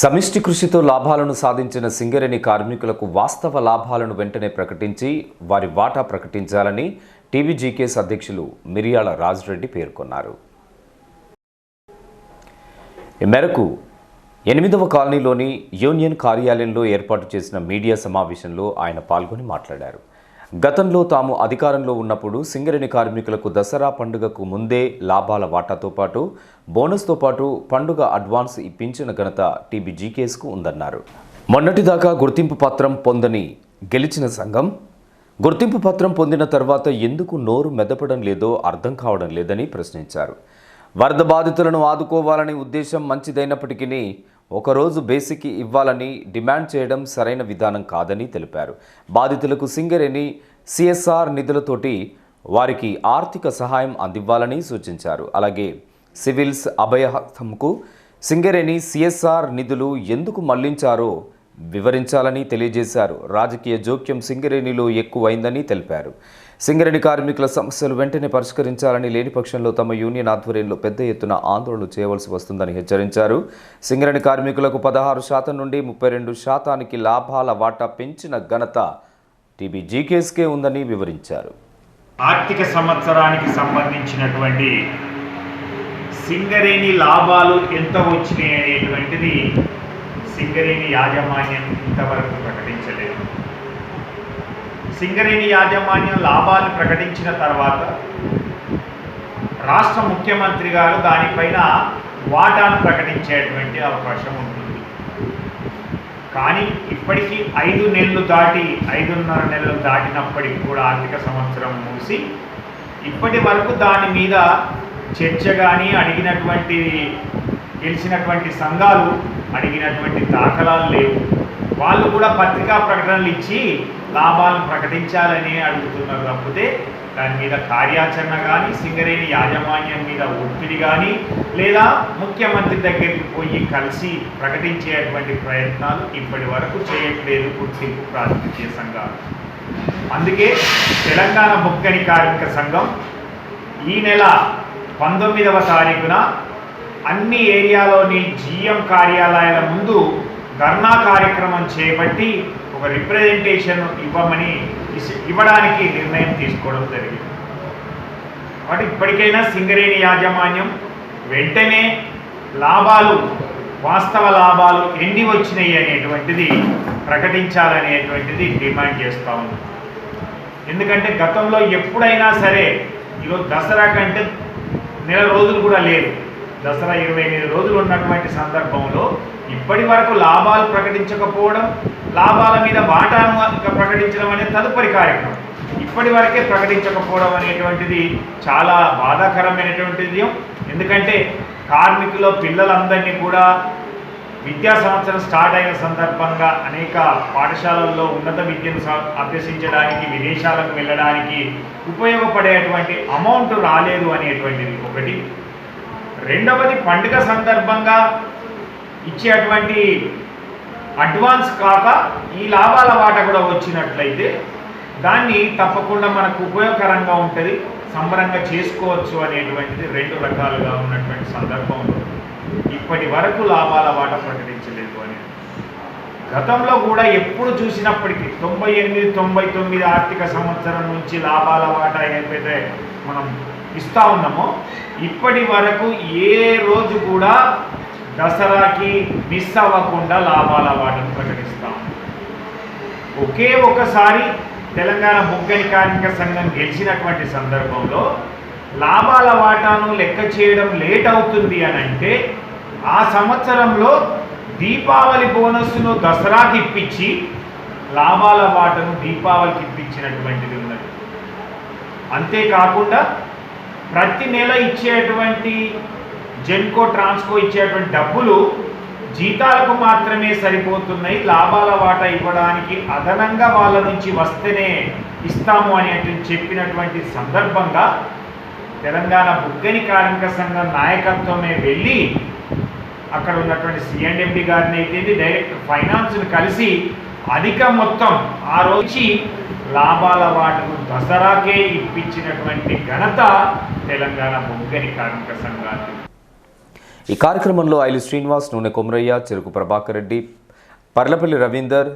సమిష్టి కృషితో లాభాలను సాధించిన సింగరేణి కార్మికులకు వాస్తవ లాభాలను వెంటనే ప్రకటించి వారి వాటా ప్రకటించాలని టీవీజీకేఎస్ అధ్యక్షులు మిరియాల రాజురెడ్డి పేర్కొన్నారు. ఈ మేరకు ఎనిమిదవ కాలనీలోని యూనియన్ కార్యాలయంలో ఏర్పాటు చేసిన మీడియా సమావేశంలో ఆయన పాల్గొని మాట్లాడారు. గతంలో తాము అధికారంలో ఉన్నప్పుడు సింగరేణి కార్మికులకు దసరా పండుగకు ముందే లాభాల వాటాతో పాటు బోనస్తో పాటు పండుగ అడ్వాన్స్ ఇప్పించిన ఘనత టీబీజీకేఎస్కు ఉందన్నారు. మొన్నటిదాకా గుర్తింపు పత్రం పొందని గెలిచిన సంఘం గుర్తింపు పత్రం పొందిన తర్వాత ఎందుకు నోరు మెదపడం లేదో అర్థం కావడం లేదని ప్రశ్నించారు. వరద బాధితులను ఆదుకోవాలనే ఉద్దేశం మంచిదైనప్పటికీ ఒకరోజు బేసిక్ ఇవ్వాలని డిమాండ్ చేయడం సరైన విధానం కాదని తెలిపారు. బాధితులకు సింగరేణి సిఎస్ఆర్ నిధులతోటి వారికి ఆర్థిక సహాయం అందివ్వాలని సూచించారు. అలాగే సివిల్స్ అభయహస్తంకు సింగరేణి సిఎస్ఆర్ నిధులు ఎందుకు మళ్ళించారో వివరించాలని తెలియజేశారు. రాజకీయ జోక్యం సింగరేణిలో ఎక్కువైందని తెలిపారు. సింగరేణి కార్మికుల సమస్యలు వెంటనే పరిష్కరించాలని లేని పక్షంలో తమ యూనియన్ ఆధ్వర్యంలో పెద్ద ఎత్తున ఆందోళనలు చేయవలసి వస్తుందని హెచ్చరించారు. సింగరేణి కార్మికులకు పదహారు శాతం నుండి ముప్పై రెండు శాతానికి లాభాల వాటా పెంచిన ఘనత టీబీ జీకేఎస్కే ఉందని వివరించారు. ఆర్థిక సంవత్సరానికి సంబంధించినటువంటి సింగరేణి లాభాలు ఎంత వచ్చినాయి అనేటువంటిది సింగరేణి యాజమాన్యం ఇంతవరకు ప్రకటించలేదు. సింగరేణి యాజమాన్యం లాభాలు ప్రకటించిన తర్వాత రాష్ట్ర ముఖ్యమంత్రి గారు దానిపైన వాటాను ప్రకటించేటువంటి అవకాశం ఉంటుంది. కానీ ఇప్పటికీ ఐదు నెలలు దాటి ఐదున్నర నెలలు దాటినప్పటికి కూడా ఆర్థిక సంవత్సరం మూసి ఇప్పటి వరకు దాని మీద చర్చ కానీ అడిగినటువంటి గెలిచినటువంటి సంఘాలు అడిగినటువంటి దాఖలాలు లేవు. వాళ్ళు కూడా పత్రికా ప్రకటనలు ఇచ్చి లాభాలను ప్రకటించాలని అడుగుతున్నారు తప్పితే దాని మీద కార్యాచరణ కానీ సింగరేణి యాజమాన్యం మీద ఒత్తిడి కానీ లేదా ముఖ్యమంత్రి దగ్గరికి పోయి కలిసి ప్రకటించేటువంటి ప్రయత్నాలు ఇప్పటి వరకు చేయట్లేదు గుర్తింపు ప్రాతినిధ్య సంఘాలు. అందుకే తెలంగాణ బొక్కని కార్మిక సంఘం ఈ నెల పంతొమ్మిదవ తారీఖున అన్ని ఏరియాలోని జిఎం కార్యాలయాల ముందు ధర్నా కార్యక్రమం చేపట్టి ఒక రిప్రజెంటేషన్ ఇవ్వమని ఇవ్వడానికి నిర్ణయం తీసుకోవడం జరిగింది. కాబట్టి ఇప్పటికైనా సింగరేణి యాజమాన్యం వెంటనే లాభాలు వాస్తవ లాభాలు ఎన్ని వచ్చినాయి అనేటువంటిది ప్రకటించాలనేటువంటిది డిమాండ్ చేస్తూ ఉంది. ఎందుకంటే గతంలో ఎప్పుడైనా సరే ఈరోజు దసరా కంటే నెల రోజులు కూడా లేదు. దసరా ఇరవై ఎనిమిది రోజులు ఉన్నటువంటి సందర్భంలో ఇప్పటి వరకు లాభాలు ప్రకటించకపోవడం లాభాల మీద వాటాను ఇంకా ప్రకటించడం అనేది తదుపరి కార్యక్రమం. ఇప్పటి వరకే ప్రకటించకపోవడం అనేటువంటిది చాలా బాధాకరమైనటువంటిది ఎందుకంటే కార్మికుల పిల్లలందరినీ కూడా విద్యా సంవత్సరం స్టార్ట్ అయిన సందర్భంగా అనేక పాఠశాలల్లో ఉన్నత విద్యను అభ్యసించడానికి విదేశాలకు వెళ్ళడానికి ఉపయోగపడేటువంటి అమౌంట్ రాలేదు అనేటువంటిది ఒకటి. రెండవది పండుగ సందర్భంగా ఇచ్చేటువంటి అడ్వాన్స్ కాక ఈ లాభాల వాట కూడా వచ్చినట్లయితే దాన్ని తప్పకుండా మనకు ఉపయోగకరంగా ఉంటుంది సంబరంగా చేసుకోవచ్చు అనేటువంటిది రెండు రకాలుగా ఉన్నటువంటి సందర్భంలో ఇప్పటి వరకు లాభాల వాట ప్రకటించలేదు అని. గతంలో కూడా ఎప్పుడు చూసినప్పటికీ తొంభై ఎనిమిది తొంభై తొమ్మిది ఆర్థిక సంవత్సరం నుంచి లాభాల వాటా ఏదైతే మనం ఇస్తా ఉన్నామో ఇప్పటి వరకు ఏ రోజు కూడా దసరాకి మిస్ అవ్వకుండా లాభాల వాటిని ప్రకటిస్తాం. ఒకే ఒకసారి తెలంగాణ ముగ్గని కార్మిక సంఘం గెలిచినటువంటి సందర్భంలో లాభాల వాటాను లెక్క చేయడం లేట్ అవుతుంది అని అంటే ఆ సంవత్సరంలో దీపావళి బోనస్ను దసరాకి ఇప్పించి లాభాల వాటను దీపావళికి ఇప్పించినటువంటిది ఉన్నది. అంతేకాకుండా ప్రతి నెల ఇచ్చేటువంటి జెన్కో ట్రాన్స్కో ఇచ్చేటువంటి డబ్బులు జీతాలకు మాత్రమే సరిపోతున్నాయి. లాభాల వాటా ఇవ్వడానికి అదనంగా వాళ్ళ నుంచి వస్తేనే ఇస్తాము అని చెప్పినటువంటి సందర్భంగా తెలంగాణ బుగ్గని కార్మిక సంఘం నాయకత్వమే వెళ్ళి అక్కడ ఉన్నటువంటి సిఎండ్ఎండి గారిని అయితే డైరెక్ట్ ఫైనాన్స్ని కలిసి అధిక మొత్తం ఆ రోజు లాభాల వాటను దసరాకే ఇప్పించినటువంటి ఘనత తెలంగాణ బొగ్గని కార్మిక సంఘానికి. ఈ కార్యక్రమంలో ఐలు శ్రీనివాస్ నూనె కొమరయ్య చెరుకు ప్రభాకర్ రెడ్డి పర్లపల్లి రవీందర్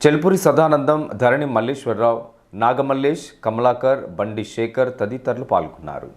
చెల్పూరి సదానందం ధరణి మల్లేశ్వరరావు నాగమల్లేష్ కమలాకర్ బండి శేఖర్ తదితరులు పాల్గొన్నారు.